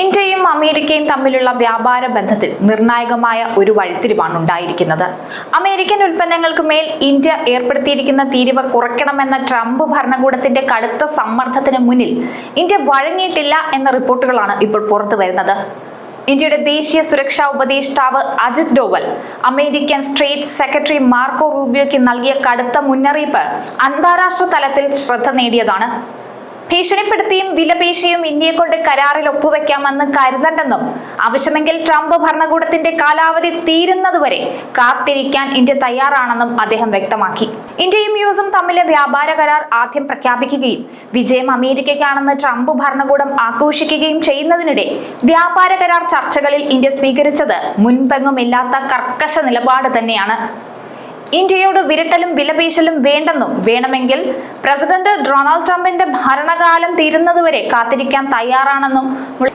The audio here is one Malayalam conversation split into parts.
ഇന്ത്യയും അമേരിക്കയും തമ്മിലുള്ള വ്യാപാര ബന്ധത്തിൽ നിർണായകമായ ഒരു വഴിത്തിരിവാണ് ഉണ്ടായിരിക്കുന്നത്. അമേരിക്കൻ ഉൽപ്പന്നങ്ങൾക്ക് മേൽ ഇന്ത്യ ഏർപ്പെടുത്തിയിരിക്കുന്ന തീരുവ കുറയ്ക്കണമെന്ന ട്രംപ് ഭരണകൂടത്തിന്റെ കടുത്ത സമ്മർദ്ദത്തിന് മുന്നിൽ ഇന്ത്യ വഴങ്ങിയിട്ടില്ല എന്ന റിപ്പോർട്ടുകളാണ് ഇപ്പോൾ പുറത്തു വരുന്നത്. ഇന്ത്യയുടെ ദേശീയ സുരക്ഷാ ഉപദേഷ്ടാവ് Ajit Doval American state secretary Marco റൂബിയോയ്ക്ക് നൽകിയ കടുത്ത മുന്നറിയിപ്പ് അന്താരാഷ്ട്ര തലത്തിൽ ശ്രദ്ധ നേടിയതാണ്. ഭീഷണിപ്പെടുത്തിയും വിലപേശിയും ഇന്ത്യയെ കൊണ്ട് കരാറിൽ ഒപ്പുവെക്കാമെന്ന് കരുതണ്ടെന്നും ആവശ്യമെങ്കിൽ ട്രംപ് ഭരണകൂടത്തിന്റെ കാലാവധി തീരുന്നതുവരെ കാത്തിരിക്കാൻ ഇന്ത്യ തയ്യാറാണെന്നും അദ്ദേഹം വ്യക്തമാക്കി. ഇന്ത്യയും യു എസും തമ്മിലെ വ്യാപാര കരാർ ആദ്യം പ്രഖ്യാപിക്കുകയും വിജയം അമേരിക്കയ്ക്കാണെന്ന് ട്രംപ് ഭരണകൂടം ആഘോഷിക്കുകയും ചെയ്യുന്നതിനിടെ വ്യാപാര കരാർ ചർച്ചകളിൽ ഇന്ത്യ സ്വീകരിച്ചത് മുൻപെങ്ങുമില്ലാത്ത കർക്കശ നിലപാട് തന്നെയാണ്. ഇന്ത്യയോട് വിരട്ടലും വിലപേശലും വേണ്ടെന്നും വേണമെങ്കിൽ പ്രസിഡന്റ് ഡൊണാൾഡ് ട്രംപിന്റെ ഭരണകാലം തീരുന്നതുവരെ കാത്തിരിക്കാൻ തയ്യാറാണെന്നും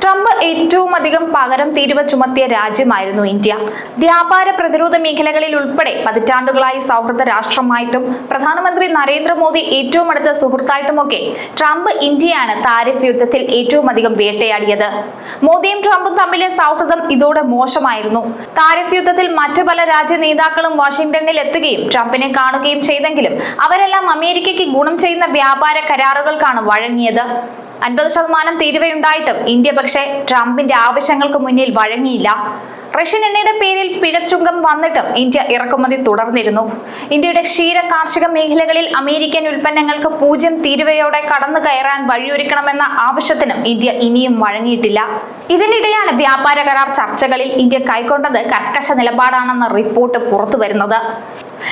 ട്രംപ് ഏറ്റവും അധികം പകരം തീരുവ ചുമത്തിയ രാജ്യമായിരുന്നു ഇന്ത്യ. വ്യാപാര പ്രതിരോധ മേഖലകളിൽ ഉൾപ്പെടെ പതിറ്റാണ്ടുകളായി സൗഹൃദ രാഷ്ട്രമായിട്ടും പ്രധാനമന്ത്രി നരേന്ദ്രമോദി ഏറ്റവും അടുത്ത സുഹൃത്തായിട്ടുമൊക്കെ ട്രംപ് ഇന്ത്യയാണ് താരിഫ് യുദ്ധത്തിൽ ഏറ്റവും അധികം വേട്ടയാടിയത്. മോദിയും ട്രംപും തമ്മിലെ സൗഹൃദം ഇതോടെ മോശമായിരുന്നു. താരിഫ് യുദ്ധത്തിൽ മറ്റു പല രാജ്യ നേതാക്കളും വാഷിംഗ്ടണിൽ എത്തുകയും ട്രംപിനെ കാണുകയും ചെയ്തെങ്കിലും അവരെല്ലാം അമേരിക്കയ്ക്ക് ഗുണം ചെയ്യുന്ന വ്യാപാര കരാറുകൾക്കാണ് വഴങ്ങിയത്. അൻപത് ശതമാനം തീരുവയുണ്ടായിട്ടും ഇന്ത്യ പക്ഷേ ട്രംപിന്റെ ആവശ്യങ്ങൾക്ക് മുന്നിൽ വഴങ്ങിയില്ല. റഷ്യൻ എണ്ണയുടെ പേരിൽ പിഴച്ചുങ്കം വന്നിട്ടും ഇന്ത്യ ഇറക്കുമതി തുടർന്നിരുന്നു. ഇന്ത്യയുടെ ക്ഷീര കാർഷിക മേഖലകളിൽ അമേരിക്കൻ ഉൽപ്പന്നങ്ങൾക്ക് പൂജ്യം തീരുവയോടെ കടന്നു കയറാൻ വഴിയൊരുക്കണമെന്ന ആവശ്യത്തിനും ഇന്ത്യ ഇനിയും വഴങ്ങിയിട്ടില്ല. ഇതിനിടെയാണ് വ്യാപാര കരാർ ചർച്ചകളിൽ ഇന്ത്യ കൈക്കൊണ്ടത് കർക്കശ നിലപാടാണെന്ന റിപ്പോർട്ട് പുറത്തു വരുന്നത്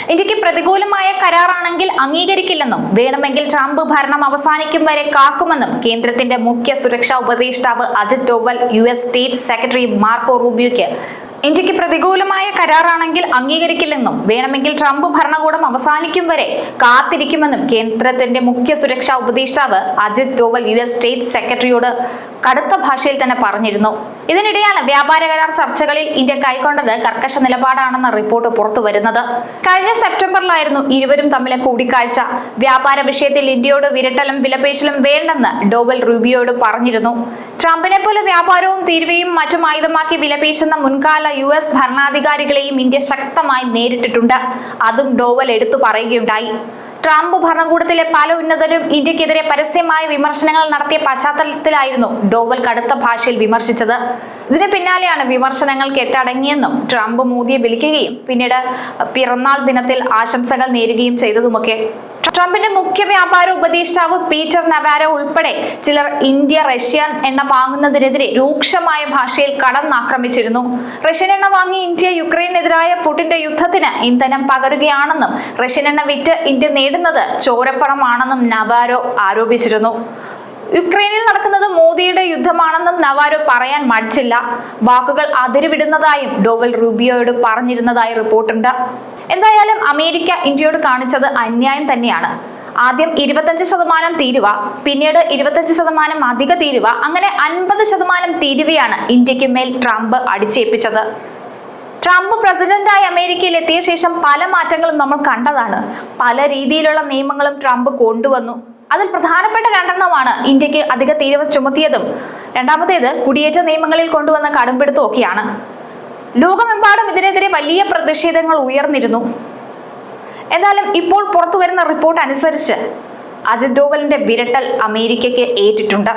ഇന്ത്യയ്ക്ക് പ്രതികൂലമായ കരാറാണെങ്കിൽ അംഗീകരിക്കില്ലെന്നും വേണമെങ്കിൽ ട്രംപ് ഭരണം അവസാനിക്കും വരെ കാക്കുമെന്നും കേന്ദ്രത്തിന്റെ മുഖ്യ സുരക്ഷാ ഉപദേഷ്ടാവ് Ajit Doval U S state secretary Marco റൂബിയോയ്ക്ക് ഇന്ത്യയ്ക്ക് പ്രതികൂലമായ കരാറാണെങ്കിൽ അംഗീകരിക്കില്ലെന്നും വേണമെങ്കിൽ ട്രംപ് ഭരണകൂടം അവസാനിക്കും വരെ കാത്തിരിക്കുമെന്നും കേന്ദ്രത്തിന്റെ മുഖ്യ സുരക്ഷാ ഉപദേഷ്ടാവ് Ajit Doval U S state സെക്രട്ടറിയോട് കടുത്ത ഭാഷയിൽ തന്നെ പറഞ്ഞിരുന്നു. ഇതിനിടെയാണ് വ്യാപാര കരാർ ചർച്ചകളിൽ ഇന്ത്യ കൈക്കൊണ്ടത് കർക്കശ നിലപാടാണെന്ന റിപ്പോർട്ട് പുറത്തു വരുന്നത്. കഴിഞ്ഞ സെപ്റ്റംബറിലായിരുന്നു ഇരുവരും തമ്മിലെ കൂടിക്കാഴ്ച. വ്യാപാര വിഷയത്തിൽ ഇന്ത്യയോട് വിരട്ടലും വിലപേശലും വേണ്ടെന്ന് ഡോവൽ റൂബിയോട് പറഞ്ഞിരുന്നു. ട്രംപിനെ പോലെ വ്യാപാരവും തീരുവയും മറ്റും ആയുധമാക്കി വിലപേശുന്ന മുൻകാല യു എസ് ഭരണാധികാരികളെയും ഇന്ത്യ ശക്തമായി നേരിട്ടിട്ടുണ്ട്. അതും ഡോവൽ എടുത്തു പറയുകയുണ്ടായി. ട്രംപ് ഭരണകൂടത്തിലെ പല ഉന്നതരും ഇന്ത്യക്കെതിരെ പരസ്യമായ വിമർശനങ്ങൾ നടത്തിയ പശ്ചാത്തലത്തിലായിരുന്നു ഡോവൽ കടുത്ത ഭാഷയിൽ വിമർശിച്ചത്. ഇതിന് പിന്നാലെയാണ് വിമർശനങ്ങൾ കെട്ടടങ്ങിയെന്നും ട്രംപ് മോദിയെ വിളിക്കുകയും പിന്നീട് പിറന്നാൾ ദിനത്തിൽ ആശംസകൾ നേരുകയും ചെയ്തതുമൊക്കെ. ട്രംപിന്റെ മുഖ്യ വ്യാപാര ഉപദേഷ്ടാവ് പീറ്റർ നവാരോ ഉൾപ്പെടെ ചിലർ ഇന്ത്യ റഷ്യൻ എണ്ണ വാങ്ങുന്നതിനെതിരെ രൂക്ഷമായ ഭാഷയിൽ കടന്നാക്രമിച്ചിരുന്നു റഷ്യൻ എണ്ണ വാങ്ങി ഇന്ത്യ യുക്രൈനെതിരായ പുടിന്റെ യുദ്ധത്തിന് ഇന്ധനം പകരുകയാണെന്നും റഷ്യൻ എണ്ണ വിറ്റ് ഇന്ത്യ നേടുന്നത് ചോരപ്പണമാണെന്നും നവാരോ ആരോപിച്ചിരുന്നു. യുക്രൈനിൽ നടക്കുന്നത് മോദിയുടെ യുദ്ധമാണെന്നും നവാരോ പറയാൻ മടിച്ചില്ല. വാക്കുകൾ അതിരുവിടുന്നതായും ഡോവൽ റൂബിയോയോട് പറഞ്ഞിരുന്നതായി റിപ്പോർട്ടുണ്ട്. എന്തായാലും അമേരിക്ക ഇന്ത്യയോട് കാണിച്ചത് അന്യായം തന്നെയാണ്. ആദ്യം ഇരുപത്തഞ്ച് ശതമാനം തീരുവ പിന്നീട് ഇരുപത്തഞ്ച് ശതമാനം അധിക തീരുവ അങ്ങനെ അൻപത് ശതമാനം തീരുവയാണ് ഇന്ത്യയ്ക്ക് മേൽ ട്രംപ് അടിച്ചേൽപ്പിച്ചത്. ട്രംപ് പ്രസിഡന്റായി അമേരിക്കയിൽ എത്തിയ ശേഷം പല മാറ്റങ്ങളും നമ്മൾ കണ്ടതാണ്. പല രീതിയിലുള്ള നിയമങ്ങളും ട്രംപ് കൊണ്ടുവന്നു. അതിൽ പ്രധാനപ്പെട്ട രണ്ടെണ്ണമാണ് ഇന്ത്യയ്ക്ക് അധിക തീരുവ ചുമത്തിയതും. രണ്ടാമത്തേത് കുടിയേറ്റ നിയമങ്ങളിൽ കൊണ്ടുവന്ന കടുംപിടുത്തമൊക്കെയാണ്. ലോകമെമ്പാടും ഇതിനെതിരെ വലിയ പ്രതിഷേധങ്ങൾ ഉയർന്നിരുന്നു. എന്നാലും ഇപ്പോൾ പുറത്തു വരുന്ന റിപ്പോർട്ട് അനുസരിച്ച് അജിത് ഡോവലിന്റെ വിരട്ടൽ അമേരിക്കയ്ക്ക് ഏറ്റിട്ടുണ്ട്.